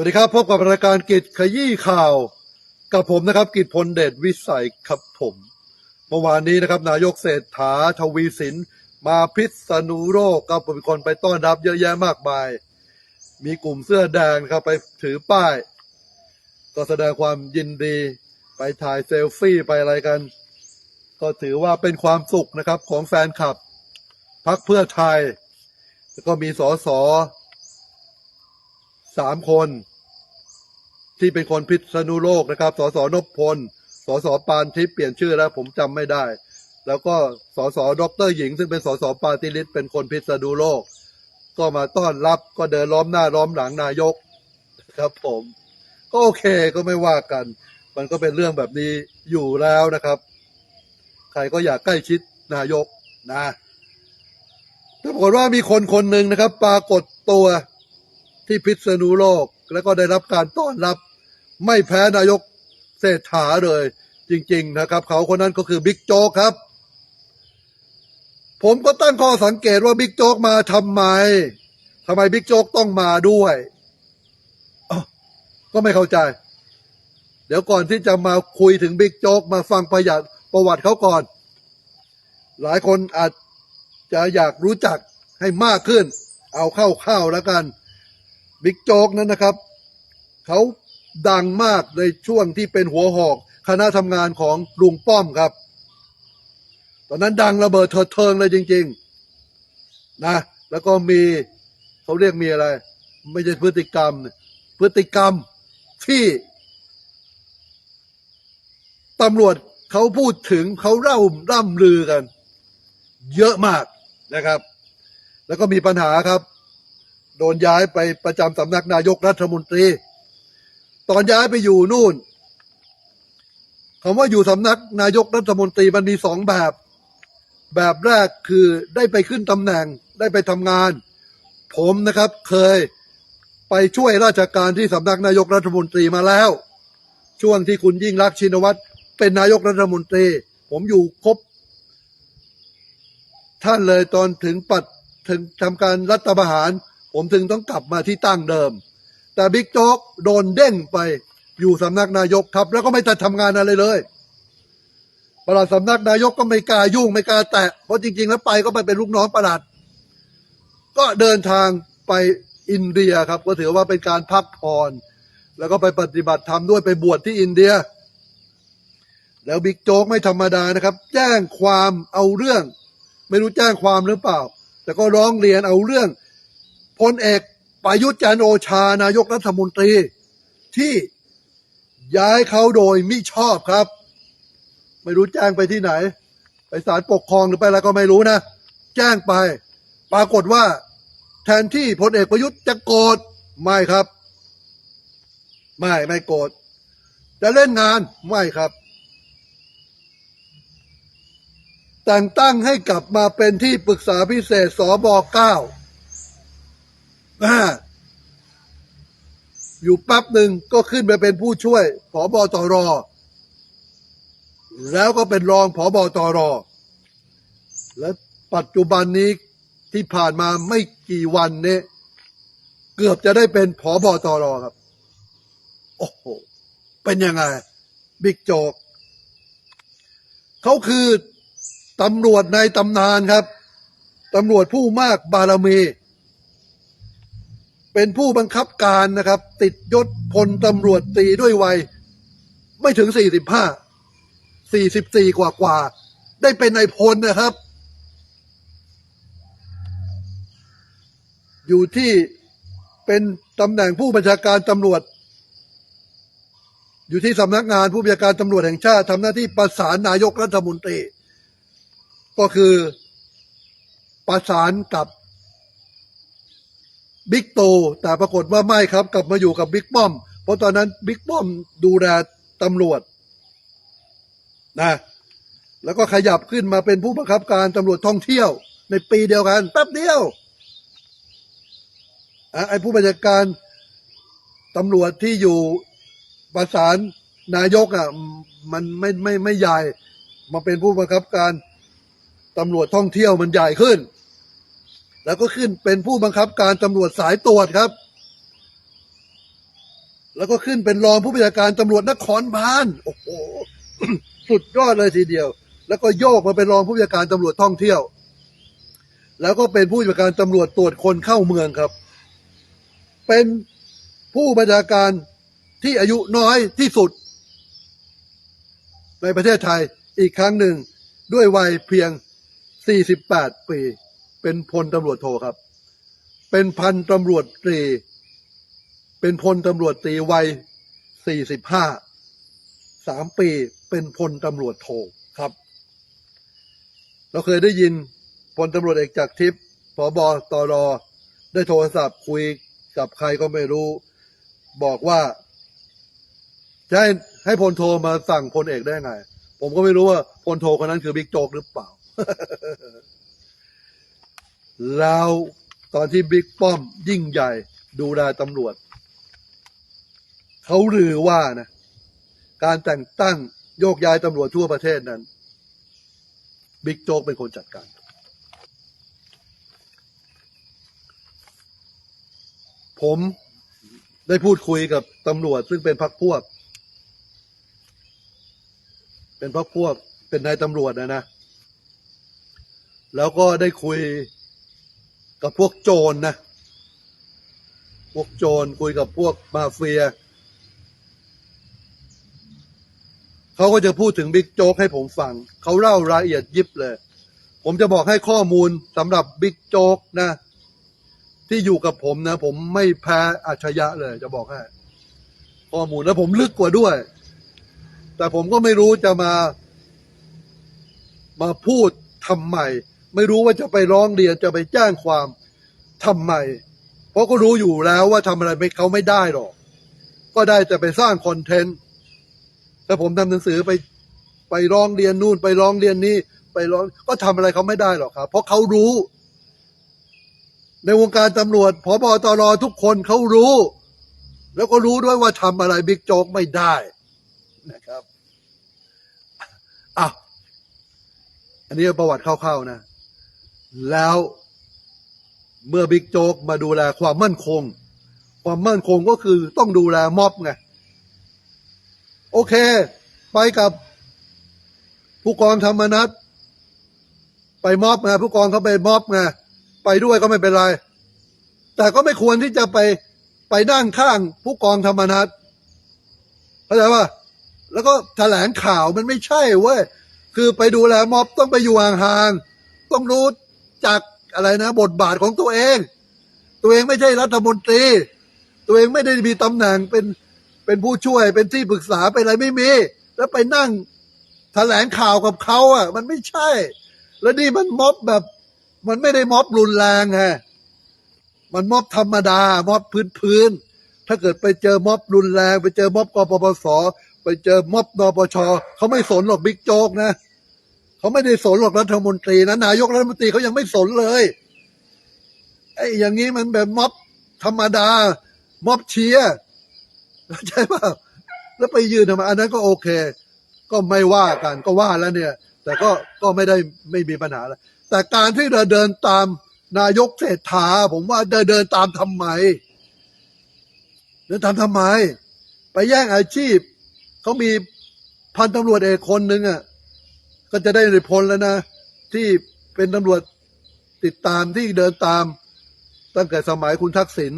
วัสดีครับพบกับรายการกิจขยี้ข่าวกับผมนะครับ กิจพลเดชวิสัยครับผม เมื่อวานนี้นะครับ นายกเศรษฐาทวีสิน มาพิษณุโลกก็มีคนไปต้อนรับเยอะแยะมากมาย มีกลุ่มเสื้อแดงครับไปถือป้าย ก็แสดงความยินดีไปถ่ายเซลฟี่ไปอะไรกัน ก็ถือว่าเป็นความสุขนะครับของแฟนคลับพักเพื่อไทยแล้วก็มีสอสอ สามคน ที่เป็นคนพิษณุโลกนะครับ สสนพพล สสปานทิพย์เปลี่ยนชื่อแล้วผมจำไม่ได้ แล้วก็สสดรหญิง ซึ่งเป็นสสปาติลิศเป็นคนพิษณุโลก ก็มาต้อนรับก็เดินล้อมหน้าล้อมหลังนายกครับผมก็โอเคก็ไม่ว่ากัน มันก็เป็นเรื่องแบบนี้อยู่แล้วนะครับ ใครก็อยากใกล้ชิดนายกนะแต่ปรากฏว่ามีคนคนหนึ่งนะครับ ปรากฏตัว ที่พิษณุโลก แล้วก็ได้รับการต้อนรับ ไม่แพ้นายกเศรษฐาเลย จริง ๆ นะครับ เขาคนนั้นก็คือบิ๊กโจ๊กครับ ผมก็ตั้งข้อสังเกตว่าบิ๊กโจ๊กมาทำไมทำไมบิ๊กโจ๊กต้องมาด้วยก็ไม่เข้าใจ เดี๋ยวก่อนที่จะมาคุยถึงบิ๊กโจ๊กมาฟังประหยัดประวัติเขาก่อน หลายคนอาจจะอยากรู้จักให้มากขึ้น เอาเข้าๆแล้วกัน บิ๊กโจ๊กนั้นนะครับ เขาดังมากในช่วงที่เป็นหัวหอกคณะทำงานของลุงป้อมครับ ตอนนั้นดังระเบิดเถิดเทิงเลยจริง ๆ นะ แล้วก็มีเขาเรียกมีอะไร ไม่ใช่พฤติกรรม พฤติกรรมที่ตำรวจเขาพูดถึงเขาเล่าร่ำลือกัน เยอะมากนะครับ แล้วก็มีปัญหาครับ โดนย้ายไปประจำสำนักนายกรัฐมนตรี ตอนย้ายไปอยู่นู่นคำว่าอยู่สำนักนายกรัฐมนตรีมันมีสองแบบ แบบแรกคือได้ไปขึ้นตำแหน่งได้ไปทำงาน ผมนะครับเคยไปช่วยราชการที่สำนักนายกรัฐมนตรีมาแล้ว ช่วงที่คุณยิ่งรักชินวัตรเป็นนายกรัฐมนตรี ผมอยู่ครบท่านเลยตอนถึงปัดถึงทำการรัฐประหาร ผมถึงต้องกลับมาที่ตั้งเดิม แต่บิ๊กโจ๊กโดนเด้งไปอยู่สำนักนายกครับ แล้วก็ไม่ตัดทำงานอะไรเลยประหลัดสำนักนายกก็ไม่กล้ายุ่งไม่กล้าแตะเพราะจริง ๆ แล้วไปก็ไปเป็นลูกน้องประหลัด ก็เดินทางไปอินเดียครับ ก็ถือว่าเป็นการพักผ่อนแล้วก็ไปปฏิบัติธรรมด้วยไปบวชที่อินเดีย แล้วบิ๊กโจ๊กไม่ธรรมดานะครับ แจ้งความเอาเรื่อง ไม่รู้แจ้งความหรือเปล่า แต่ก็ร้องเรียนเอาเรื่อง พลเอกประยุทธ์จันโอชานายกรัฐมนตรี ที่ย้ายเขาโดยมิชอบครับ ไม่รู้แจ้งไปที่ไหน ไปศาลปกครองหรือไปอะไรก็ไม่รู้นะ แจ้งไป ปรากฏว่า แทนที่พลเอกประยุทธ์จะโกรธไม่ครับ ไม่ไม่โกรธจะเล่นงานไม่ครับ แต่งตั้งให้กลับมาเป็นที่ปรึกษาพิเศษสบเก้า อยู่แป๊บหนึ่งก็ขึ้นไปเป็นผู้ช่วยผอบอตรแล้วก็เป็นรองผอบอตรและปัจจุบันนี้ที่ผ่านมาไม่กี่วันเนี้เกือบจะได้เป็นผอบอตรครับ โอ้โห เป็นยังไง บิ๊กโจก เขาคือตำรวจในตำนานครับ ตำรวจผู้มากบารมี เป็นผู้บังคับการนะครับ ติดยศพลตำรวจตีด้วยวัย ไม่ถึงสี่สิบห้าสี่สิบสี่กว่ากว่า ได้เป็นนายพลนะครับ อยู่ที่เป็นตำแหน่งผู้บัญชาการตำรวจ อยู่ที่สำนักงานผู้บัญชาการตำรวจแห่งชาติทำหน้าที่ประสานนายกรัฐมนตรี ก็คือประสานกับ บิ๊กตูแต่ปรากฏว่าไม่ครับ กลับมาอยู่กับบิ๊กป้อม เพราะตอนนั้นบิ๊กป้อมดูแลตำรวจนะแล้วก็ขยับขึ้นมาเป็นผู้บังคับการตำรวจท่องเที่ยว ในปีเดียวกันแป๊บเดียวอะไอ้ผู้บัญชาการตำรวจที่อยู่ประสานนายกอะมันไม่ไม่ไม่ใหญ่มาเป็นผู้บังคับการตำรวจท่องเที่ยวมันใหญ่ขึ้น แล้วก็ขึ้นเป็นผู้บังคับการตำรวจสายตรวจครับ แล้วก็ขึ้นเป็นรองผู้บัญชาการตำรวจนครบาลโอ้โหสุดยอดเลยทีเดียว แล้วก็โยกมาเป็นรองผู้บัญชาการตำรวจท่องเที่ยว แล้วก็เป็นผู้บัญชาการตำรวจตรวจคนเข้าเมืองครับ เป็นผู้บัญชาการที่อายุน้อยที่สุด ในประเทศไทยอีกครั้งหนึ่งด้วยวัยเพียง 48 ปี เป็นพลตำรวจโทครับ เป็นพันตำรวจตรี เป็นพลตำรวจตรีวัย45สามปีเป็นพลตำรวจโทครับ เราเคยได้ยินพลตำรวจเอกจากทิพย์ผบตรได้โทรศัพท์คุยกับใครก็ไม่รู้ บอกว่าจะให้ให้พลโทมาสั่งพลเอกได้ไง ผมก็ไม่รู้ว่าพลโทคนนั้นคือบิ๊กโจ๊กหรือเปล่า แล้วตอนที่บิ๊กป้อมยิ่งใหญ่ดูแลตำรวจ เขาลือว่านะ การแต่งตั้งโยกย้ายตำรวจทั่วประเทศนั้น บิ๊กโจ๊กเป็นคนจัดการ ผมได้พูดคุยกับตำรวจซึ่งเป็นพักพวก เป็นพักพวกเป็นนายตำรวจนะนะ แล้วก็ได้คุย กับพวกโจรนะ พวกโจรคุยกับพวกมาเฟีย เขาก็จะพูดถึงบิ๊กโจ๊กให้ผมฟัง เขาเล่ารายละเอียดยิบเลย ผมจะบอกให้ข้อมูลสำหรับบิ๊กโจ๊กนะ ที่อยู่กับผมนะ ผมไม่แพ้อัจฉริยะเลย จะบอกให้ข้อมูลแล้วผมลึกกว่าด้วย แต่ผมก็ไม่รู้จะมา มาพูดทำไม ไม่รู้ว่าจะไปร้องเรียนจะไปแจ้งความทำไม เพราะก็รู้อยู่แล้วว่าทำอะไรไม่เขาไม่ได้หรอก ก็ได้แต่ไปสร้างคอนเทนต์ถ้าผมทำหนังสือไปไปร้องเรียนนู่นไปร้องเรียนนี่ไปร้องก็ทำอะไรเขาไม่ได้หรอกครับ เพราะเขารู้ ในวงการตำรวจพบตรทุกคนเขารู้ แล้วก็รู้ด้วยว่าทำอะไรบิ๊กโจ๊กไม่ได้นะครับอะอันนี้ประวัติคร่าวๆนะ แล้วเมื่อบิ๊กโจ๊กมาดูแลความมั่นคง ความมั่นคงก็คือต้องดูแลม็อบไง โอเค ไปกับผู้กองธรรมนัฐไปม็อบไงผู้กองเขาไปม็อบไงไปด้วยก็ไม่เป็นไร แต่ก็ไม่ควรที่จะไปไปนั่งข้างผู้กองธรรมนัฐเข้าใจป่ะแล้วก็แถลงข่าวมันไม่ใช่เว้ยคือไปดูแลม็อบต้องไปอยู่ห่างๆต้องรู้ จักอะไรนะ บทบาทของตัวเอง ตัวเองไม่ใช่รัฐมนตรี ตัวเองไม่ได้มีตำแหน่งเป็นเป็นผู้ช่วยเป็นที่ปรึกษาเป็นอะไรไม่มี แล้วไปนั่งแถลงข่าวกับเขาอะ มันไม่ใช่ แล้วนี่มันม็อบแบบ มันไม่ได้ม็อบรุนแรงไงมันม็อบธรรมดา ม็อบพื้นพื้นๆถ้าเกิดไปเจอม็อบรุนแรง ไปเจอม็อบกปปส ไปเจอม็อบนปชเขาไม่สนหรอกบิ๊กโจ๊กนะ เขาไม่ได้สนหรอกรัฐมนตรีนะนายกรัฐมนตรีเขายังไม่สนเลยไอ้อย่างนี้มันแบบม็อบธรรมดา ม็อบเชียร์เข้าใจป่ะแล้วไปยืนทำไมอันนั้นก็โอเค ก็ไม่ว่ากันก็ว่าแล้วเนี่ย แต่ก็ก็ไม่ได้ไม่มีปัญหาแล้วแต่การที่เราเดินตามนายกเศรษฐาผมว่าเดินเดินตามทำไม เดินตามทำไม ไปแย่งอาชีพเขามีพันตำรวจเอกคนหนึ่งอะ ก็จะได้ในพลแล้วนะ ที่เป็นตำรวจติดตามที่เดินตาม ตั้งแต่สมัยคุณทักษิณ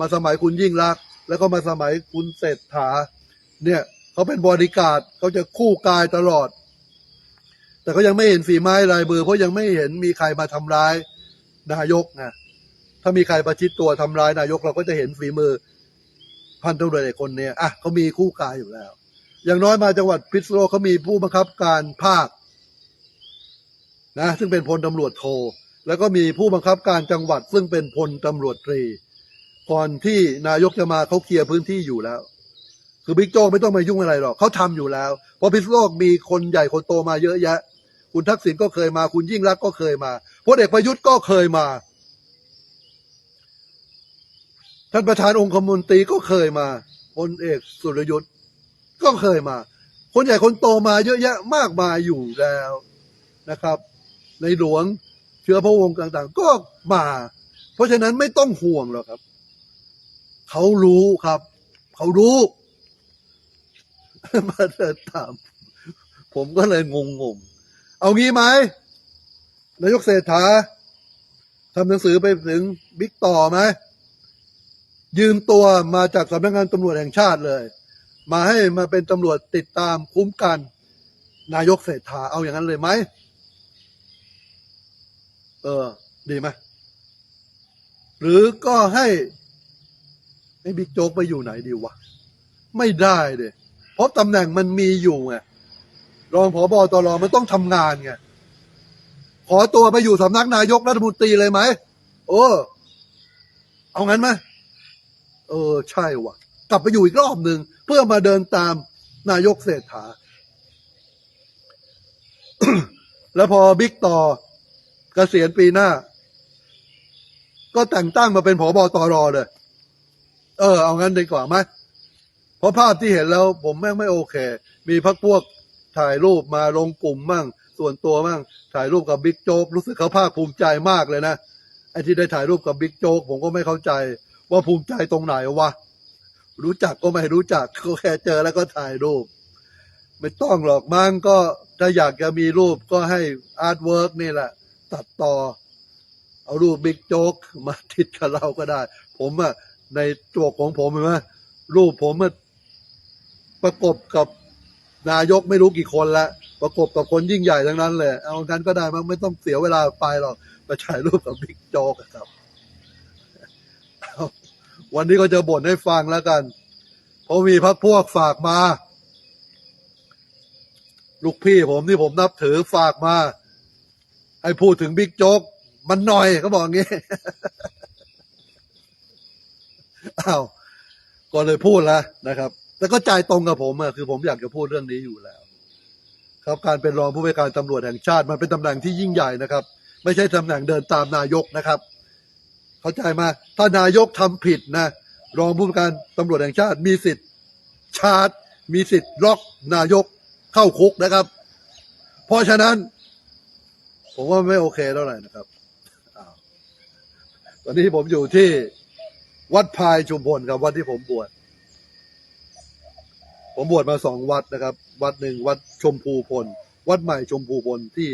มาสมัยคุณยิ่งรัก แล้วก็มาสมัยคุณเศรษฐา เนี่ยเขาเป็นบริการดเขาจะคู่กายตลอด แต่เขายังไม่เห็นฝีไม้ลายมือเพราะยังไม่เห็นมีใครมาทำร้ายนายกนะถ้ามีใครประชิดตัวทำร้ายนายกเราก็จะเห็นฝีมือพันตำรวจเอกคนเนี้ยอะเขามีคู่กายอยู่แล้ว อย่างน้อยมาจังหวัดพิษณุโลกเขามีผู้บังคับการภาค นะซึ่งเป็นพลตำรวจโท แล้วก็มีผู้บังคับการจังหวัด ซึ่งเป็นพลตำรวจตรี ก่อนที่นายกจะมาเขาเคลียร์พื้นที่อยู่แล้ว คือบิ๊กโจ๊กไม่ต้องมายุ่งอะไรหรอกเขาทำอยู่แล้ว เพราะพิษโลกมีคนใหญ่คนโตมาเยอะแยะ คุณทักษิณก็เคยมา คุณยิ่งรักก็เคยมาพลเอกประยุทธ์ก็เคยมา ท่านประธานองคมนตรีก็เคยมาพลเอกสุรยุทธ์ก็เคยมา คนใหญ่คนโตมาเยอะแยะมากมายอยู่แล้วนะครับ ในหลวงเชื้อพระวงศ์ต่างๆ ก็มา เพราะฉะนั้นไม่ต้องห่วงหรอกครับ เขารู้ครับ เขารู้มาเดินตาม ผมก็เลยงงงๆเอางี้ไหมนายกเศรษฐาทำหนังสือไปถึงบิ๊กต่อไหมยืมตัวมาจากสำนักงานตำรวจแห่งชาติเลย มาให้มาเป็นตำรวจติดตามคุ้มกัน นายกเศรษฐาเอาอย่างนั้นเลยไหม เออ ดีไหมหรือก็ให้ให้บิ๊กโจ๊กไปอยู่ไหนดีวะ ไม่ได้เดยเพราะตำแหน่งมันมีอยู่ไงรองผอบอตรมันต้องทำงานไงขอตัวไปอยู่สำนักนายกรัฐมนตรีเลยไหมเออ เอางั้นไหมเออ ใช่วะกลับไปอยู่อีกรอบหนึ่งเพื่อมาเดินตามนายกเศรษฐา แล้วพอบิ๊กต่อ กษียณปีหน้า ก็แต่งตั้งมาเป็นผอบอตรเลย เออ เอางั้นดีกว่าไหมเพราะภาพที่เห็นแล้ว ผมแม่งไม่โอเค มีพักพวกถ่ายรูปมาลงกลุ่มมั่ง ส่วนตัวมั่ง ถ่ายรูปกับบิ๊กโจ๊กรู้สึกเขาภาคภูมิใจมากเลยนะไอ้ที่ได้ถ่ายรูปกับบิ๊กโจ๊กผมก็ไม่เข้าใจ ว่าภูมิใจตรงไหนวะรู้จักก็ไม่รู้จักก็แค่เจอแล้วก็ถ่ายรูป ไม่ต้องหรอกมั้งก็ถ้าอยากจะมีรูปก็ให้อาร์ตเวิร์กนี่แหละ ตัดต่อ เอารูปบิ๊กโจ๊กมาติดกับเราก็ได้ ผมอะในตัวของผมเห็นไหมรูปผมอะประกบกับนายกไม่รู้กี่คนแล้วประกบกับคนยิ่งใหญ่ทั้งนั้นเลย เอางั้นก็ได้มั้งไม่ต้องเสียเวลาไปหรอกมาถ่ายรูปกับบิ๊กโจ๊กครับวันนี้ก็จะบ่นให้ฟังแล้วกัน เพราะมีพักพวกฝากมา ลูกพี่ผมที่ผมนับถือฝากมา ให้พูดถึงบิ๊กโจ๊กมันหน่อยเขาบอกงี้ อ้าวก็เลยพูดแล้วนะครับ แต่ก็ใจตรงกับผมอะคือผมอยากจะพูดเรื่องนี้อยู่แล้ว ครับการเป็นรองผู้บัญชาการตำรวจแห่งชาติ มันเป็นตำแหน่งที่ยิ่งใหญ่นะครับ ไม่ใช่ตำแหน่งเดินตามนายกนะครับ เข้าใจมาถ้านายกทำผิดนะรองผู้บัญชาการตำรวจแห่งชาติ มีสิทธิ์ ชาร์จมีสิทธิ์ล็อกนายกเข้าคุกนะครับ เพราะฉะนั้น ผมว่าไม่โอเคเท่าไหร่นะครับอตอนนี้ผมอยู่ที่วัดพายชุมพลครับ วัดที่ผมบวชผมบวชมาสองวัดนะครับ วัดหนึ่งวัดชมพูพล วัดใหม่ชมพูพลที่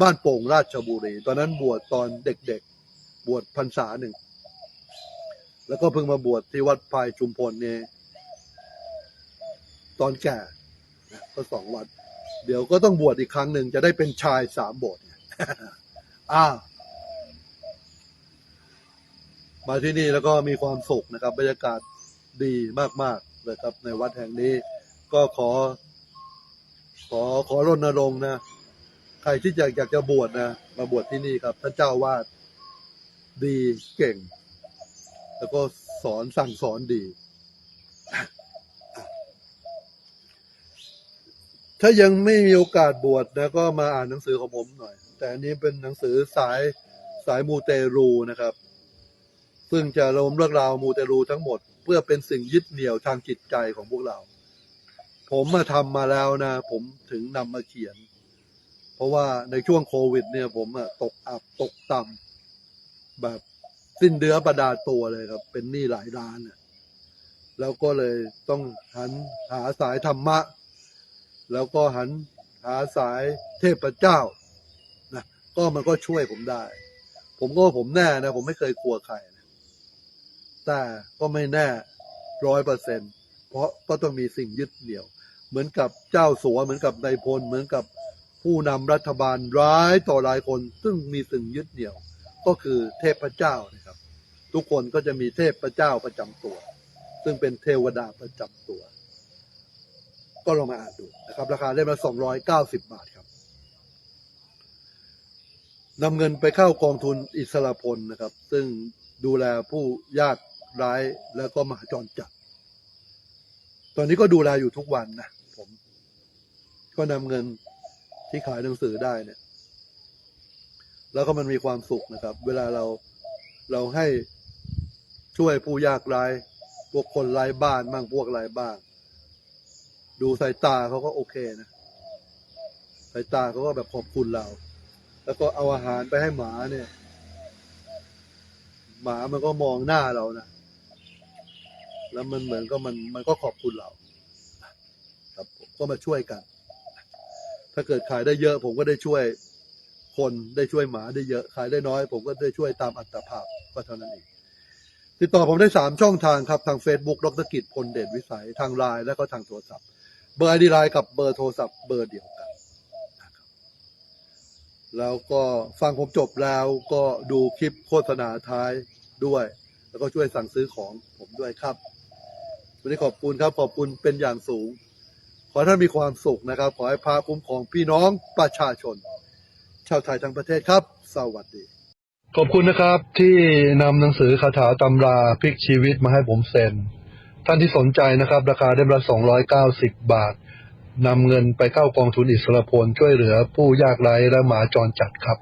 บ้านโป่งราชบุรี ตอนนั้นบวชตอนเด็กๆ บวชพรรษาหนึ่ง แล้วก็เพิ่งมาบวชที่วัดพายชุมพลเนี่ยตอนแก่ก็สองวัด เดี๋ยวก็ต้องบวชอีกครั้งหนึ่งจะได้เป็นชายสามโบสถ์ อ่ามาที่นี่แล้วก็มีความสุขนะครับ บรรยากาศดีมากๆเลยครับ ในวัดแห่งนี้ ก็ขอ ขอขอรณรงค์นะ ใครที่อยากอยากจะบวชนะ มาบวชที่นี่ครับท่านเจ้าวาดดีเก่ง แล้วก็สอนสั่งสอนดี ถ้ายังไม่มีโอกาสบวชนะ ก็มาอ่านหนังสือของผมหน่อย แต่อันนี้เป็นหนังสือสายสายมูเตรูนะครับ ซึ่งจะรวมเรื่องราวมูเตรูทั้งหมด เพื่อเป็นสิ่งยึดเหนี่ยวทางจิตใจของพวกเรา ผมมาทำมาแล้วนะ ผมถึงนำมาเขียน เพราะว่าในช่วงโควิด เนี่ย ผมอะตกอับตกต่ำแบบสิ้นเดือประดาตัวเลยครับ เป็นหนี้หลายล้านน่ะแล้วก็เลยต้องหันหาสายธรรมะ แล้วก็หันหาสายเทพเจ้า ก็มันก็ช่วยผมได้ ผมก็ผมแน่นะ ผมไม่เคยกลัวใครนะแต่ก็ไม่แน่ร้อยเปอร์เซ็นเพราะก็ต้องมีสิ่งยึดเหนี่ยว เหมือนกับเจ้าสัวเหมือนกับนายพล เหมือนกับผู้นำรัฐบาลร้ายต่อรายคน ซึ่งมีสิ่งยึดเหนี่ยว ก็คือเทพเจ้านะครับ ทุกคนก็จะมีเทพเจ้าประจำตัว ซึ่งเป็นเทวดาประจำตัว ก็ลองมาอ่านดูนะครับ ราคาเล่มละ290 บาท นำเงินไปเข้ากองทุนอิสระพลนะครับ ซึ่งดูแลผู้ยากไร้แล้วก็มหาจรจัด ตอนนี้ก็ดูแลอยู่ทุกวันนะผม ก็นำเงินที่ขายหนังสือได้เนี่ย แล้วก็มันมีความสุขนะครับ เวลาเราเราให้ช่วยผู้ยากไร้พวกคนไร้บ้านบ้างพวกไร้บ้านดูสายตาเขาก็โอเคนะ สายตาเขาก็แบบขอบคุณเรา แล้วก็เอาอาหารไปให้หมาเนี่ย หมามันก็มองหน้าเรานะแล้วมันเหมือนก็มันมันก็ขอบคุณเรา ครับผมก็มาช่วยกัน ถ้าเกิดขายได้เยอะ ผมก็ได้ช่วยคนได้ช่วยหมาได้เยอะ ขายได้น้อย ผมก็ได้ช่วยตามอัตภาพก็เท่านั้นเองติดต่อผมได้สามช่องทางครับ ทาง Facebook ดรกิจพลเดชวิสัยทางไลน์และก็ทางโทรศัพท์ เบอร์ไอดีไลน์กับเบอร์โทรศัพท์เบอร์เดียว แล้วก็ฟังผมจบแล้วก็ดูคลิปโฆษณาท้ายด้วย แล้วก็ช่วยสั่งซื้อของผมด้วยครับวันนี้ขอบคุณครับ ขอบคุณเป็นอย่างสูง ขอท่านมีความสุขนะครับ ขอให้พระคุ้มครองพี่น้องประชาชน ชาวไทยทั้งประเทศครับ สวัสดี ขอบคุณนะครับที่นำหนังสือคาถาตำราพลิกชีวิตมาให้ผมเซ็น ท่านที่สนใจนะครับ ราคาเล่มละ290 บาท นำเงินไปเข้ากองทุนอิสรพลช่วยเหลือผู้ยากไร้และหมาจรจัดครับ